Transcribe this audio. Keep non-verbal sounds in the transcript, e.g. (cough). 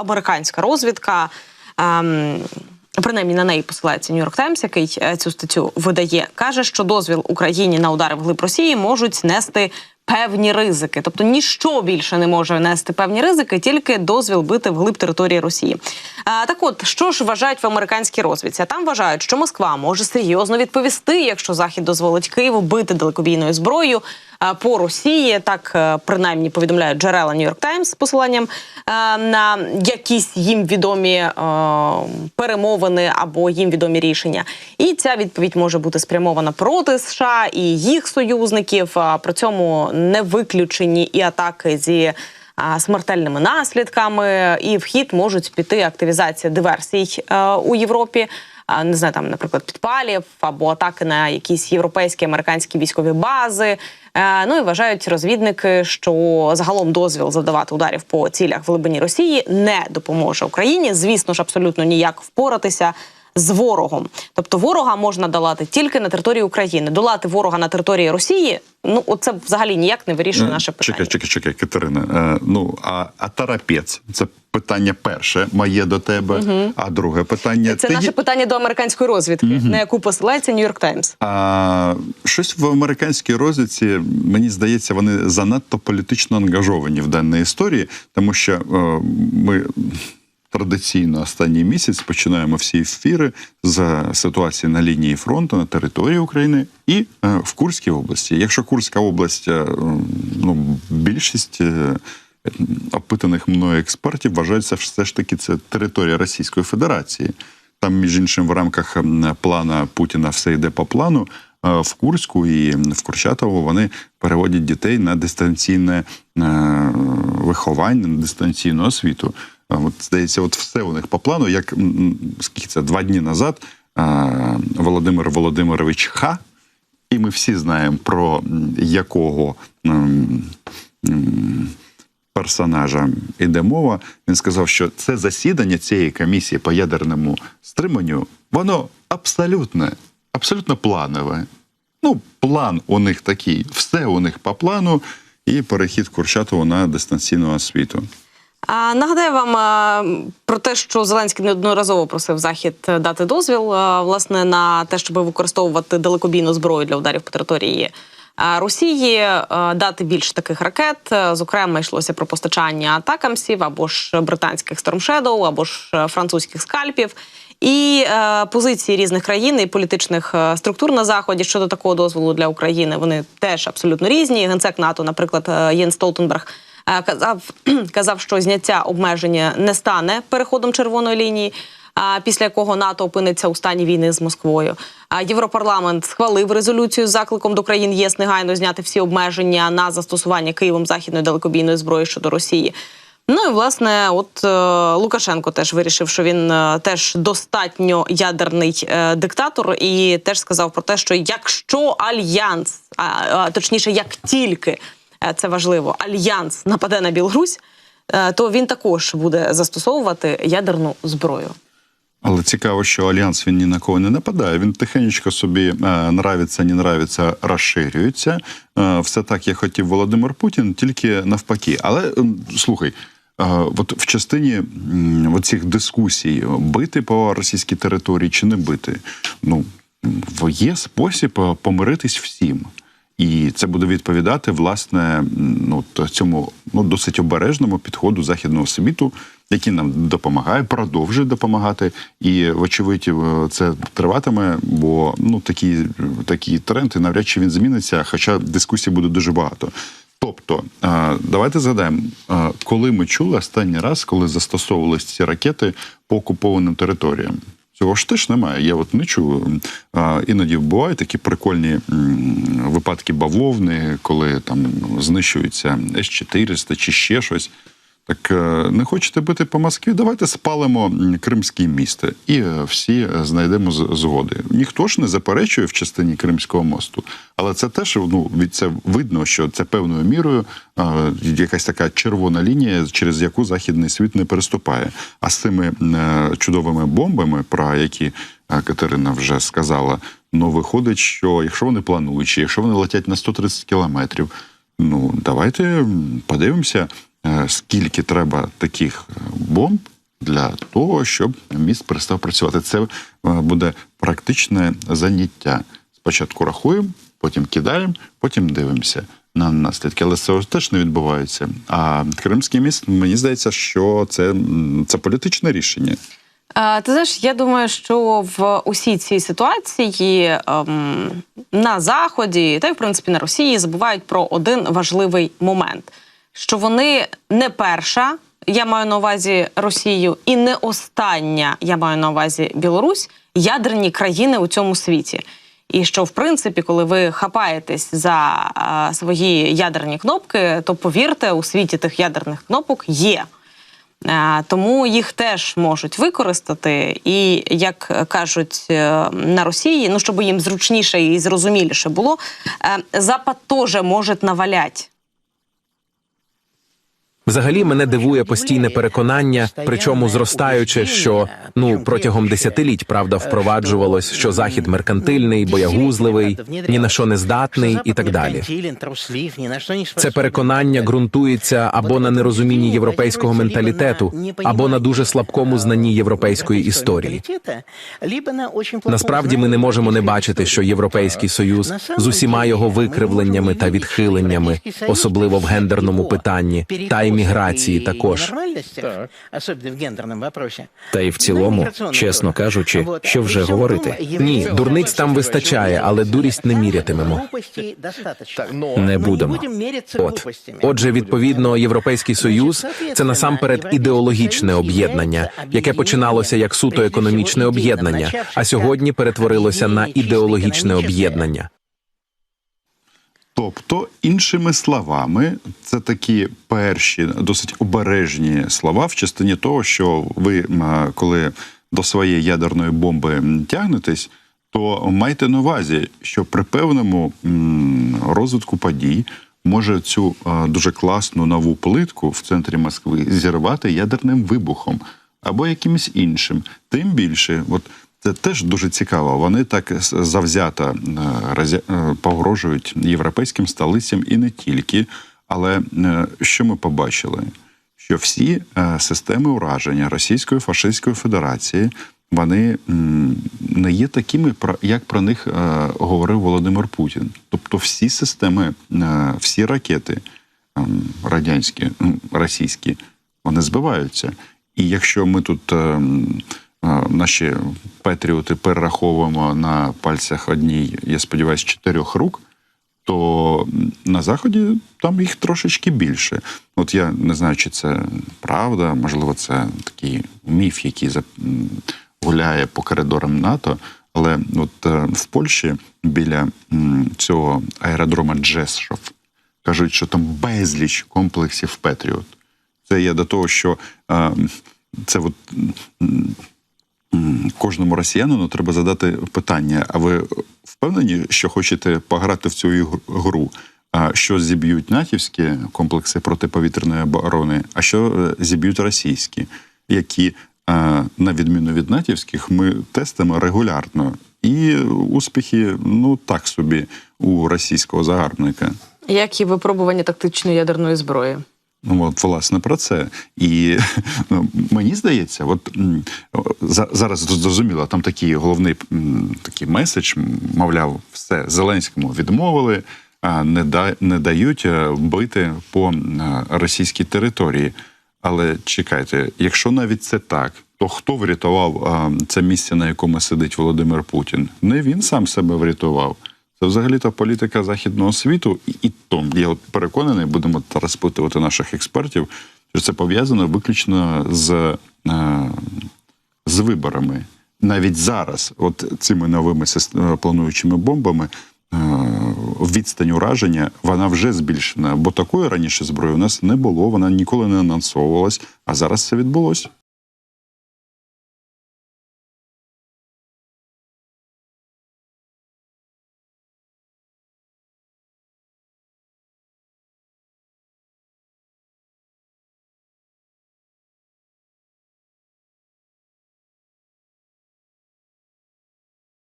американська розвідка. Ем, Принаймні на неї посилається Нью-Йорк Таймс, який е, цю статтю видає, каже, що дозвіл Україні на удари в глиб Росії можуть нести певні ризики. Тобто ніщо більше не може нести певні ризики, тільки дозвіл бити вглиб території Росії. А, так от, що ж вважають в американській розвідці? Там вважають, що Москва може серйозно відповісти, якщо Захід дозволить Києву бити далекобійною зброєю по Росії. Так е, принаймні повідомляють джерела Нью-Йорк Таймс з посиланням е, на якісь їм відомі е, перемовини або їм відомі рішення. І ця відповідь може бути спрямована проти США і їх союзників. При цьому не виключені і атаки зі. а, Смертельними наслідками і в хід можуть піти активізація диверсій е, у Європі. А, Не знаю, там, наприклад, підпалів або атаки на якісь європейські американські військові бази. Е, Ну і вважають розвідники, що загалом дозвіл завдавати ударів по цілях в глибині Росії не допоможе Україні. Звісно ж, абсолютно ніяк впоратися з ворогом. Тобто ворога можна долати тільки на території України. Долати ворога на території Росії. Ну оце взагалі ніяк не вирішує наше питання. Чекай, чекай, чекай, Катерина. Е, ну а, а тарапець це питання перше моє до тебе. А друге питання Це ти наше є- питання до американської розвідки, на яку посилається Нью-Йорк Таймс. А щось в американській розвідці, мені здається, вони занадто політично ангажовані в даній історії, тому що е, ми традиційно останній місяць починаємо всі ефіри з ситуації на лінії фронту на території України і е, в Курській області. Якщо Курська область, е, ну більшість. е, Опитаних мною експертів вважається все ж таки це територія Російської Федерації. Там, між іншим, в рамках плана Путіна все йде по плану. В Курську і в Курчатово вони переводять дітей на дистанційне виховання, на дистанційну освіту. От здається, от все у них по плану. Як скільки це два дні назад Володимир Володимирович Ха, і ми всі знаємо про якого. персонажа іде мова. Він сказав, що це засідання цієї комісії по ядерному стриманню, воно абсолютно, абсолютно планове. Ну, план у них такий, все у них по плану, і перехід Курчатова на дистанційну освіту. А, нагадаю вам про те, що Зеленський неодноразово просив Захід е, дати дозвіл власне на те, щоб використовувати далекобійну зброю для ударів по території Росії, дати більше таких ракет. Е, Зокрема, йшлося про постачання атакамсів або ж британських Storm або ж е, французьких скальпів. І е, позиції різних країн і політичних е, структур на заході щодо такого дозволу для України вони теж абсолютно різні. Генсек НАТО, наприклад, е, Єн Столтенберг е, казав, (clears throat) казав, що зняття обмеження не стане переходом червоної лінії. а, Після якого НАТО опиниться у стані війни з Москвою. А Європарламент схвалив резолюцію з закликом до країн ЄС негайно зняти всі обмеження на застосування Києвом західної далекобійної зброї щодо Росії. Ну і власне, от е, Лукашенко теж вирішив, що він е, теж достатньо ядерний е, диктатор, і теж сказав про те, що якщо альянс, а, точніше, як тільки е, це важливо, альянс нападе на Білорусь, е, то він також буде застосовувати ядерну зброю. Але цікаво, що альянс він ні на кого не нападає. Він тихенько собі е, нравиться, не нравиться, розширюється. Е, все так, як хотів Володимир Путін, тільки навпаки. Але слухай. е, От в частині м, оцих дискусій бити по російській території чи не бити, ну є спосіб е, помиритись всім. І це буде відповідати власне ну цьому ну досить обережному підходу західного світу, який нам допомагає, продовжує допомагати. І вочевидь, е, це триватиме, бо ну такі, такі тренди навряд чи він зміниться, хоча дискусій буде дуже багато. Тобто, е, давайте згадаємо, е, коли ми чули останній раз, коли застосовувалися ці ракети по окупованим територіям. Цього ж теж немає. Я от не чую. Іноді бувають такі прикольні випадки бавовни, коли там знищується С-400 чи ще щось. Так е, не хочете бити по Москві? Давайте спалимо м, Кримське місто і е, всі е, знайдемо згоди. Ніхто ж не заперечує в частині Кримського мосту, але це теж ну від це видно, що це певною мірою якась така червона лінія, через яку західний світ не переступає. А з цими чудовими бомбами, про які Катерина вже сказала, ну виходить, що якщо вони плануючі, якщо вони летять на 130 кілометрів. Ну, давайте подивимося, скільки треба таких е, бомб для того, щоб міст перестав працювати. Це е, буде практичне заняття. Спочатку рахуємо, потім кидаємо, потім дивимося на наслідки. Але це теж не відбувається. А Кримський міст, мені здається, що це, це політичне рішення. Е, Ти знаєш, я думаю, що в усій цій ситуації ем, на заході та й в принципі на Росії забувають про один важливий момент: що вони не перша, я маю на увазі Росію, і не остання, я маю на увазі Білорусь, ядерні країни у цьому світі. І що, в принципі, коли ви хапаєтесь за е, свої ядерні кнопки, то повірте, у світі тих ядерних кнопок є. Е, Тому їх теж можуть використати, і як кажуть е, на Росії, ну щоб їм зручніше і зрозуміліше було, е, Запад теж може навалять. Взагалі мене дивує постійне переконання, причому зростаюче, що ну протягом десятиліть правда впроваджувалось, що захід меркантильний, боягузливий, ні на що не здатний і так далі. Це переконання ґрунтується або на нерозумінні європейського менталітету, або на дуже слабкому знанні європейської історії. Насправді ми не можемо не бачити, що Європейський Союз з усіма його викривленнями та відхиленнями, особливо в гендерному питанні, та й міграції також. Та й в цілому, чесно кажучи, що вже говорити. Ні, дурниць там вистачає, але дурість не мірятимемо. Не будемо. От отже, відповідно, європейський союз це насамперед ідеологічне об'єднання, яке починалося як суто економічне об'єднання, а сьогодні перетворилося на ідеологічне об'єднання. Тобто, іншими словами, це такі перші досить обережні слова в частині того, що ви, коли до своєї ядерної бомби тягнетесь, то майте на увазі, що при певному розвитку подій може цю дуже класну нову плитку в центрі Москви зірвати ядерним вибухом або якимось іншим. Тим більше, от це теж дуже цікаво. Вони так завзято е, е, погрожують європейським столицям і не тільки. Але е, що ми побачили? Що всі системи ураження Російської фашистської Федерації вони не є такими, як про них говорив Володимир Путін. Тобто, всі системи, всі ракети ем, радянські, російські, вони збиваються. І якщо ми тут ем, наші патріоти перераховуємо на пальцях одній, я сподіваюся, чотирьох рук, то на заході там їх трошечки більше. От я не знаю, чи це правда, можливо, це такий міф, який гуляє по коридорам НАТО. Але от е, в Польщі біля цього аеродрома Джесшов кажуть, що там безліч комплексів Петріот. Це є до того, що е, це от, кожному росіянину треба задати питання: а ви впевнені, що хочете пограти в цю гру? Що зіб'ють натівські комплекси протиповітряної оборони, а що е, зіб'ють російські, які, е, на відміну від натівських, ми тестимо регулярно. І успіхи, ну так собі, у російського загарбника. Як і випробування тактичної ядерної зброї. Ну, от, власне, про це. І (laughs) ну, мені здається, от за- зараз зрозуміло, там такий головний такий меседж, мовляв, все Зеленському відмовили, не, да, не дають е, бити по російській території. Але чекайте, якщо навіть це так, то хто врятував а, це місце, на якому сидить Володимир Путін? Не він сам себе врятував. Це взагалі-то політика західного світу, і, і то я от переконаний, будемо розпитувати наших експертів, що це пов'язано виключно з, е, з виборами. Навіть зараз, от цими новими е, плануючими бомбами, е, відстань ураження вона вже збільшена. Бо такої раніше зброї у нас не було, вона ніколи не анонсовувалась, а зараз це відбулося.